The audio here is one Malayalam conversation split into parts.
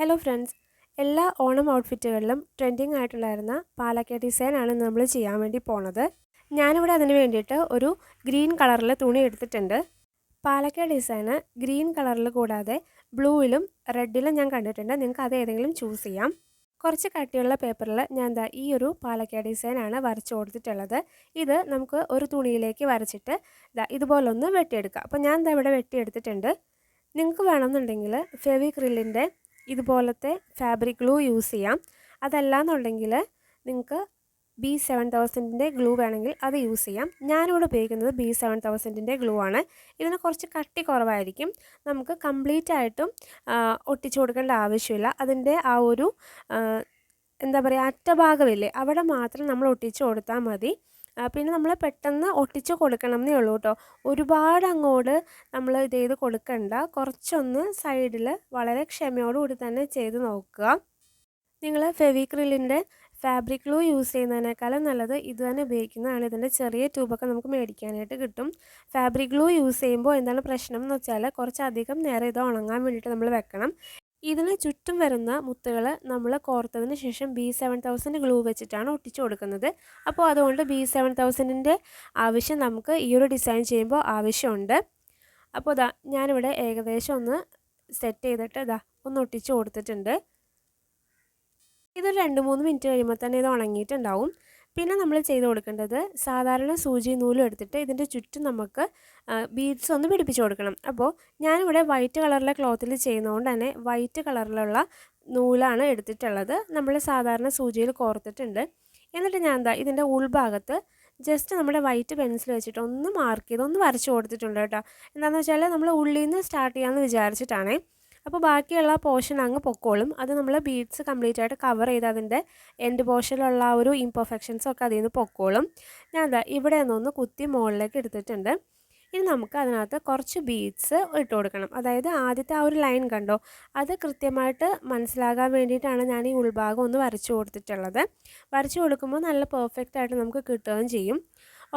ഹലോ ഫ്രണ്ട്സ് എല്ലാ ഓണം ഔട്ട്ഫിറ്റുകളിലും ട്രെൻഡിങ് ആയിട്ടുണ്ടായിരുന്ന പാലക്ക ഡിസൈനാണ് നമ്മൾ ചെയ്യാൻ വേണ്ടി പോണത്. ഞാനിവിടെ അതിന് വേണ്ടിയിട്ട് ഒരു ഗ്രീൻ കളറിൽ തുണി എടുത്തിട്ടുണ്ട്. പാലക്ക ഡിസൈന് ഗ്രീൻ കളറിൽ കൂടാതെ ബ്ലൂവിലും റെഡിലും ഞാൻ കണ്ടിട്ടുണ്ട്. നിങ്ങൾക്ക് അത് ഏതെങ്കിലും ചൂസ് ചെയ്യാം. കുറച്ച് കട്ടിയുള്ള പേപ്പറിൽ ഞാൻ എന്താ ഈ ഒരു പാലക്ക ഡിസൈനാണ് വരച്ചു കൊടുത്തിട്ടുള്ളത്. ഇത് നമുക്ക് ഒരു തുണിയിലേക്ക് വരച്ചിട്ട് ഇതാ ഇതുപോലൊന്ന് വെട്ടിയെടുക്കാം. അപ്പോൾ ഞാൻ എന്താ ഇവിടെ വെട്ടിയെടുത്തിട്ടുണ്ട്. നിങ്ങൾക്ക് വേണമെന്നുണ്ടെങ്കിൽ ഫെവിക്രില്ലിന്റെ ഇതുപോലത്തെ ഫാബ്രിക് ഗ്ലൂ യൂസ് ചെയ്യാം. അതല്ല എന്നുണ്ടെങ്കിൽ നിങ്ങൾക്ക് ബി സെവൻ തൗസൻഡിന്റെ ഗ്ലൂ വേണമെങ്കിൽ അത് യൂസ് ചെയ്യാം. ഞാനിവിടെ ഉപയോഗിക്കുന്നത് ബി സെവൻ തൗസൻഡിന്റെ ഗ്ലൂ ആണ്. ഇതിന് കുറച്ച് കട്ടി കുറവായിരിക്കും. നമുക്ക് കംപ്ലീറ്റ് ആയിട്ടും ഒട്ടിച്ചു കൊടുക്കേണ്ട ആവശ്യമില്ല. അതിന്റെ ആ ഒരു എന്താ പറയുക അറ്റഭാഗമില്ലേ അവിടെ മാത്രം നമ്മൾ ഒട്ടിച്ചു കൊടുത്താൽ മതി. പിന്നെ നമ്മൾ പെട്ടെന്ന് ഒട്ടിച്ച് കൊടുക്കണം എന്നേ ഉള്ളൂ കേട്ടോ. ഒരുപാട് അങ്ങോട്ട് നമ്മൾ ഇത് ചെയ്ത് കൊടുക്കണ്ട. കുറച്ചൊന്ന് സൈഡിൽ വളരെ ക്ഷമയോടുകൂടി തന്നെ ചെയ്ത് നോക്കുക. നിങ്ങൾ ഫെവിക്രിലിന്റെ ഫാബ്രിക് ഗ്ലൂ യൂസ് ചെയ്യുന്നതിനേക്കാളും നല്ലത് ഇത് തന്നെ ഉപയോഗിക്കുന്നതാണ്. ഇതിന്റെ ചെറിയ ട്യൂബൊക്കെ നമുക്ക് മേടിക്കാനായിട്ട് കിട്ടും. ഫാബ്രിക് ഗ്ലൂ യൂസ് ചെയ്യുമ്പോൾ എന്താണ് പ്രശ്നം എന്ന് വെച്ചാൽ കുറച്ചധികം നേരം ഇത് ഉണങ്ങാൻ വേണ്ടിയിട്ട് നമ്മൾ വെക്കണം. ഇതിന് ചുറ്റും വരുന്ന മുത്തുകൾ നമ്മൾ കോർത്തതിന് ശേഷം ബി സെവൻ തൗസൻഡ് ഗ്ലൂ വെച്ചിട്ടാണ് ഒട്ടിച്ചു കൊടുക്കുന്നത്. അപ്പോൾ അതുകൊണ്ട് ബി സെവൻ തൗസൻഡിന്റെ ആവശ്യം നമുക്ക് ഈ ഒരു ഡിസൈൻ ചെയ്യുമ്പോൾ ആവശ്യമുണ്ട്. അപ്പോൾ ഇതാ ഞാനിവിടെ ഏകദേശം ഒന്ന് സെറ്റ് ചെയ്തിട്ട് ഇതാ ഒന്ന് ഒട്ടിച്ചു കൊടുത്തിട്ടുണ്ട്. ഇതൊരു രണ്ട് മൂന്ന് മിനിറ്റ് കഴിയുമ്പോൾ തന്നെ ഇത് ഉണങ്ങിയിട്ടുണ്ടാവും. പിന്നെ നമ്മൾ ചെയ്ത് കൊടുക്കേണ്ടത് സാധാരണ സൂചി നൂലും എടുത്തിട്ട് ഇതിന്റെ ചുറ്റും നമുക്ക് ബീഡ്സ് ഒന്ന് പിടിപ്പിച്ച് കൊടുക്കണം. അപ്പോൾ ഞാനിവിടെ വൈറ്റ് കളറിലെ ക്ലോത്തിൽ ചെയ്യുന്നതുകൊണ്ട് തന്നെ വൈറ്റ് കളറിലുള്ള നൂലാണ് എടുത്തിട്ടുള്ളത്. നമ്മൾ സാധാരണ സൂചിയിൽ കോർത്തിട്ടുണ്ട്. എന്നിട്ട് ഞാൻ എന്താ ഇതിന്റെ ഉൾഭാഗത്ത് ജസ്റ്റ് നമ്മുടെ വൈറ്റ് പെൻസിൽ വെച്ചിട്ട് ഒന്ന് മാർക്ക് ചെയ്ത് ഒന്ന് വരച്ച് കൊടുത്തിട്ടുണ്ട് കേട്ടോ. എന്താണെന്ന് വെച്ചാൽ നമ്മൾ ഉള്ളിൽ നിന്ന് സ്റ്റാർട്ട് ചെയ്യാമെന്ന് വിചാരിച്ചിട്ടാണേ അപ്പോൾ ബാക്കിയുള്ള പോർഷൻ അങ്ങ് പൊക്കോളും. അത് നമ്മൾ ബീഡ്സ് കംപ്ലീറ്റ് ആയിട്ട് കവർ ചെയ്ത് അതിന്റെ എൻഡ് പോർഷനിലുള്ള ആ ഒരു ഇംപെർഫെക്ഷൻസ് ഒക്കെ അതിൽ നിന്ന് പൊക്കോളും. ഞാൻ എന്താ ഇവിടെ നിന്നൊന്ന് കുത്തി മുകളിലേക്ക് എടുത്തിട്ടുണ്ട്. ഇനി നമുക്ക് അതിനകത്ത് കുറച്ച് ബീഡ്സ് ഇട്ട് കൊടുക്കണം. അതായത് ആദ്യത്തെ ആ ഒരു ലൈൻ കണ്ടോ? അത് കൃത്യമായിട്ട് മനസ്സിലാകാൻ വേണ്ടിയിട്ടാണ് ഞാൻ ഈ ഉൾഭാഗം ഒന്ന് വരച്ചു കൊടുത്തിട്ടുള്ളത്. വരച്ചു കൊടുക്കുമ്പോൾ നല്ല പെർഫെക്റ്റ് ആയിട്ട് നമുക്ക് കിട്ടുകയും ചെയ്യും.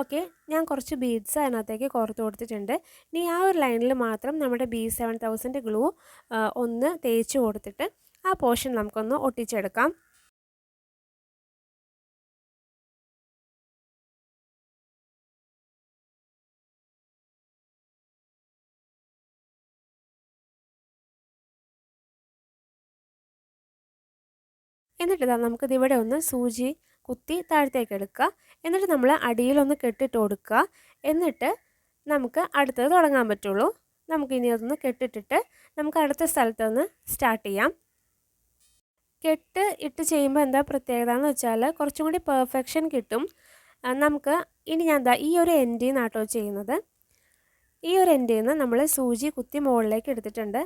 ഓക്കെ. ഞാൻ കുറച്ച് ബീഡ്സ് അതിനകത്തേക്ക് കോർത്ത് കൊടുത്തിട്ടുണ്ട്. ഇനി ആ ഒരു ലൈനിൽ മാത്രം നമ്മുടെ ബി സെവൻ തൗസൻഡ് ഗ്ലൂ ഒന്ന് തേച്ച് കൊടുത്തിട്ട് ആ പോർഷൻ നമുക്കൊന്ന് ഒട്ടിച്ചെടുക്കാം. എന്നിട്ട് നമുക്കിത് ഇവിടെ ഒന്ന് സൂചി കുത്തി താഴത്തേക്ക് എടുക്കുക. എന്നിട്ട് നമ്മൾ അടിയിലൊന്ന് കെട്ടിട്ട് കൊടുക്കുക. എന്നിട്ട് നമുക്ക് അടുത്തത് തുടങ്ങാൻ പറ്റുള്ളൂ. നമുക്ക് ഇനി അതൊന്ന് കെട്ടിട്ടിട്ട് നമുക്ക് അടുത്ത സ്ഥലത്ത് നിന്ന് സ്റ്റാർട്ട് ചെയ്യാം. കെട്ട് ഇട്ട് ചെയ്യുമ്പോൾ എന്താ പ്രത്യേകത എന്ന് വെച്ചാൽ കുറച്ചും കൂടി പെർഫെക്ഷൻ കിട്ടും. നമുക്ക് ഇനി ഞാൻ എന്താ ഈ ഒരു എൻഡിൽ നിന്നാട്ടോ ചെയ്യുന്നത്. ഈ ഒരു എൻഡിൽ നിന്ന് നമ്മൾ സൂചി കുത്തി മുകളിലേക്ക് എടുത്തിട്ടുണ്ട്.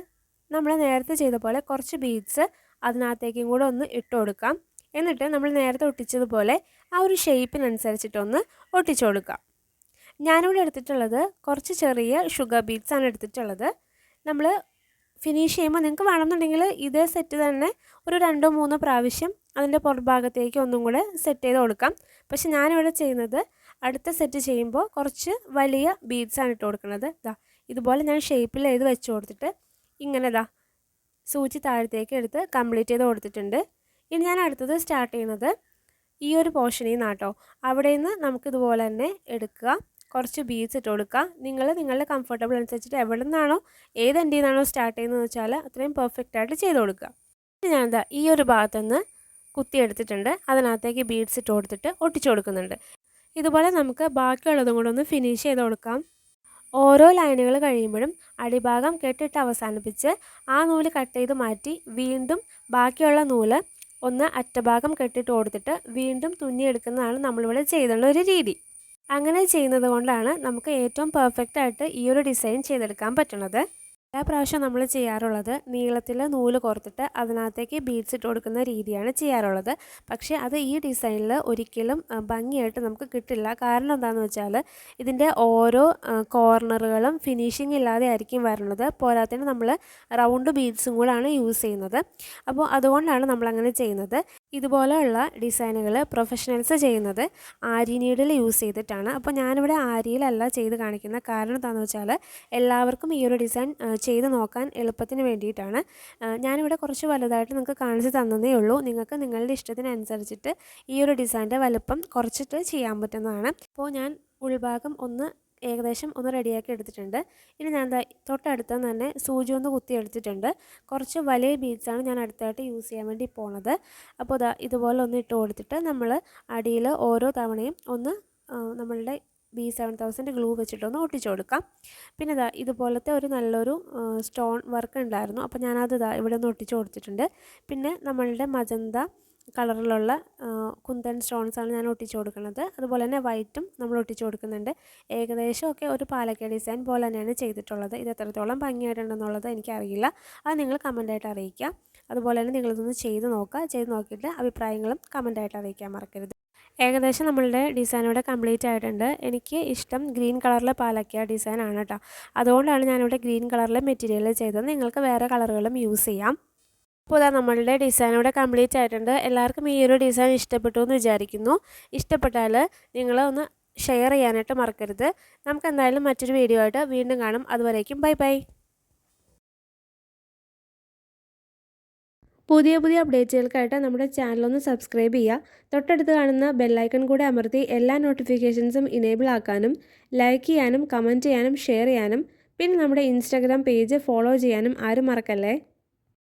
നമ്മൾ നേരത്തെ ചെയ്ത പോലെ കുറച്ച് ബീഡ്സ് അതിനകത്തേക്കും കൂടെ ഒന്ന് ഇട്ട് കൊടുക്കാം. എന്നിട്ട് നമ്മൾ നേരത്തെ ഒട്ടിച്ചതുപോലെ ആ ഒരു ഷേപ്പിനനുസരിച്ചിട്ടൊന്ന് ഒട്ടിച്ചു കൊടുക്കാം ഞാനിവിടെ എടുത്തിട്ടുള്ളത് കുറച്ച് ചെറിയ ഷുഗർ ബീഡ്സ് ആണ് എടുത്തിട്ടുള്ളത്. നമ്മൾ ഫിനിഷ് ചെയ്യുമ്പോൾ നിങ്ങൾക്ക് വേണമെന്നുണ്ടെങ്കിൽ ഇതേ സെറ്റ് തന്നെ ഒരു രണ്ടോ മൂന്നോ പ്രാവശ്യം അതിന്റെ പുറഭാഗത്തേക്ക് ഒന്നും കൂടെ സെറ്റ് ചെയ്ത് കൊടുക്കാം. പക്ഷെ ഞാനിവിടെ ചെയ്യുന്നത് അടുത്ത സെറ്റ് ചെയ്യുമ്പോൾ കുറച്ച് വലിയ ബീഡ്സ് ആണ് ഇട്ട് കൊടുക്കുന്നത്. ഇതാ ഇതുപോലെ ഞാൻ ഷേപ്പിൽ ചെയ്ത് വെച്ച് കൊടുത്തിട്ട് ഇങ്ങനെ ഇതാ സൂചി താഴത്തേക്ക് എടുത്ത് കംപ്ലീറ്റ് ചെയ്ത് കൊടുത്തിട്ടുണ്ട്. ഇനി ഞാൻ അടുത്തത് സ്റ്റാർട്ട് ചെയ്യുന്നത് ഈ ഒരു പോർഷനിൽ നിന്നാട്ടോ. അവിടെ നിന്ന് നമുക്കിതുപോലെ തന്നെ എടുക്കുക. കുറച്ച് ബീഡ്സ് ഇട്ട് കൊടുക്കുക. നിങ്ങൾ നിങ്ങളുടെ കംഫർട്ടബിൾ അനുസരിച്ചിട്ട് എവിടെ നിന്നാണോ ഏത് എന്റെ നിന്നാണോ സ്റ്റാർട്ട് ചെയ്യുന്നത് വെച്ചാൽ അത്രയും പെർഫെക്റ്റ് ആയിട്ട് ചെയ്ത് കൊടുക്കുക. ഞാൻ എന്താ ഈ ഒരു ഭാഗത്തുനിന്ന് കുത്തിയെടുത്തിട്ടുണ്ട് അതിനകത്തേക്ക് ബീഡ്സ് ഇട്ട് കൊടുത്തിട്ട് ഒട്ടിച്ചു കൊടുക്കുന്നുണ്ട്. ഇതുപോലെ നമുക്ക് ബാക്കിയുള്ളതും കൂടെ ഒന്ന് ഫിനിഷ് ചെയ്ത് കൊടുക്കാം. ഓരോ ലൈനുകൾ കഴിയുമ്പോഴും അടിഭാഗം കെട്ടിട്ട് അവസാനിപ്പിച്ച് ആ നൂൽ കട്ട് ചെയ്ത് മാറ്റി വീണ്ടും ബാക്കിയുള്ള നൂൽ ഒന്ന് അറ്റഭാഗം കെട്ടിട്ട് കൊടുത്തിട്ട് വീണ്ടും തുന്നിയെടുക്കുന്നതാണ് നമ്മളിവിടെ ചെയ്തുള്ള ഒരു രീതി. അങ്ങനെ ചെയ്യുന്നത് കൊണ്ടാണ് നമുക്ക് ഏറ്റവും പെർഫെക്റ്റ് ആയിട്ട് ഈ ഒരു ഡിസൈൻ ചെയ്തെടുക്കാൻ പറ്റുന്നത്. എല്ലാ പ്രാവശ്യം നമ്മൾ ചെയ്യാറുള്ളത് നീളത്തിൽ നൂൽ കോർത്തിട്ട് അതിനകത്തേക്ക് ബീഡ്സ് ഇട്ട് കൊടുക്കുന്ന രീതിയാണ് ചെയ്യാറുള്ളത്. പക്ഷേ അത് ഈ ഡിസൈനിൽ ഒരിക്കലും ഭംഗിയായിട്ട് നമുക്ക് കിട്ടില്ല. കാരണം എന്താണെന്ന് വെച്ചാൽ ഇതിന്റെ ഓരോ കോർണറുകളും ഫിനിഷിംഗ് ഇല്ലാതെ ആയിരിക്കും വരുന്നത്. പോരാത്തതിന് നമ്മൾ റൗണ്ട് ബീഡ്സും കൂടാണ് യൂസ് ചെയ്യുന്നത്. അപ്പോൾ അതുകൊണ്ടാണ് നമ്മളങ്ങനെ ചെയ്യുന്നത്. ഇതുപോലെയുള്ള ഡിസൈനുകൾ പ്രൊഫഷണൽസ് ചെയ്യുന്നത് ആരി നീഡിൽ യൂസ് ചെയ്തിട്ടാണ്. അപ്പോൾ ഞാനിവിടെ ആരിയിലല്ല ചെയ്ത് കാണിക്കുന്നത് കാരണം എന്താണെന്ന് വെച്ചാൽ എല്ലാവർക്കും ഈ ഒരു ഡിസൈൻ ചെയ്ത് നോക്കാൻ എളുപ്പത്തിന് വേണ്ടിയിട്ടാണ്. ഞാനിവിടെ കുറച്ച് വലുതായിട്ട് നിങ്ങൾക്ക് കാണിച്ച് തന്നതേ ഉള്ളൂ. നിങ്ങൾക്ക് നിങ്ങളുടെ ഇഷ്ടത്തിനനുസരിച്ചിട്ട് ഈ ഒരു ഡിസൈന്റെ വലുപ്പം കുറച്ചിട്ട് ചെയ്യാൻ പറ്റുന്നതാണ്. അപ്പോൾ ഞാൻ ഉൾഭാഗം ഒന്ന് ഏകദേശം ഒന്ന് റെഡിയാക്കി എടുത്തിട്ടുണ്ട്. ഇനി ഞാൻ തൊട്ടടുത്ത് തന്നെ സൂചി ഒന്ന് കുത്തി എടുത്തിട്ടുണ്ട്. കുറച്ച് വലിയ ബീഡ്സാണ് ഞാൻ അടുത്തായിട്ട് യൂസ് ചെയ്യാൻ വേണ്ടി പോണത്. അപ്പോൾ ഇതാ ഇതുപോലെ ഒന്ന് ഇട്ട് കൊടുത്തിട്ട് നമ്മൾ അടിയിൽ ഓരോ തവണയും ഒന്ന് നമ്മളുടെ ബി സെവൻ തൗസൻഡ് ഗ്ലൂ വെച്ചിട്ടൊന്ന് ഒട്ടിച്ചു കൊടുക്കാം. പിന്നെ ഇതാ ഇതുപോലത്തെ ഒരു നല്ലൊരു സ്റ്റോൺ വർക്ക് ഉണ്ടായിരുന്നു. അപ്പോൾ ഞാനത് ഇതാ ഇവിടെ ഒന്ന് ഒട്ടിച്ചു കൊടുത്തിട്ടുണ്ട്. പിന്നെ നമ്മളുടെ മജന്ത കളറിലുള്ള കുന്തൻ സ്റ്റോൺസാണ് ഞാൻ ഒട്ടിച്ചു കൊടുക്കുന്നത്. അതുപോലെ തന്നെ വൈറ്റും നമ്മൾ ഒട്ടിച്ചു കൊടുക്കുന്നുണ്ട്. ഏകദേശമൊക്കെ ഒരു പാലക്ക ഡിസൈൻ പോലെ തന്നെയാണ് ചെയ്തിട്ടുള്ളത്. ഇത് എത്രത്തോളം ഭംഗിയായിട്ടുണ്ടെന്നുള്ളത് എനിക്കറിയില്ല. അത് നിങ്ങൾ കമന്റായിട്ട് അറിയിക്കുക. അതുപോലെ തന്നെ നിങ്ങളിതൊന്ന് ചെയ്ത് നോക്കുക. ചെയ്ത് നോക്കിയിട്ട് അഭിപ്രായങ്ങളും കമന്റായിട്ട് അറിയിക്കാൻ മറക്കരുത്. ഏകദേശം നമ്മളുടെ ഡിസൈൻ ഇവിടെ കംപ്ലീറ്റ് ആയിട്ടുണ്ട്. എനിക്ക് ഇഷ്ടം ഗ്രീൻ കളറിലെ പാലക്ക ഡിസൈൻ ആണ് കേട്ടോ. അതുകൊണ്ടാണ് ഞാനിവിടെ ഗ്രീൻ കളറിലെ മെറ്റീരിയൽ ചെയ്തത്. നിങ്ങൾക്ക് വേറെ കളറുകളും യൂസ് ചെയ്യാം. അപ്പോൾ ഇതാ നമ്മളുടെ ഡിസൈൻ ഇവിടെ കംപ്ലീറ്റ് ആയിട്ടുണ്ട്. എല്ലാവർക്കും ഈ ഒരു ഡിസൈൻ ഇഷ്ടപ്പെട്ടു എന്ന് വിചാരിക്കുന്നു. ഇഷ്ടപ്പെട്ടാൽ നിങ്ങൾ ഒന്ന് ഷെയർ ചെയ്യാനായിട്ട് മറക്കരുത്. നമുക്ക് എന്തായാലും മറ്റൊരു വീഡിയോ ആയിട്ട് വീണ്ടും കാണും. അതുവരേക്കും ബൈ ബൈ പുതിയ പുതിയ അപ്ഡേറ്റുകൾക്കായിട്ട് നമ്മുടെ ചാനലൊന്ന് സബ്സ്ക്രൈബ് ചെയ്യുക. തൊട്ടടുത്ത് കാണുന്ന ബെല്ലൈക്കൺ കൂടെ അമർത്തി എല്ലാ നോട്ടിഫിക്കേഷൻസും ഇനേബിൾ ആക്കാനും ലൈക്ക് ചെയ്യാനും കമന്റ് ചെയ്യാനും ഷെയർ ചെയ്യാനും പിന്നെ നമ്മുടെ ഇൻസ്റ്റാഗ്രാം പേജ് ഫോളോ ചെയ്യാനും ആരും മറക്കല്ലേ?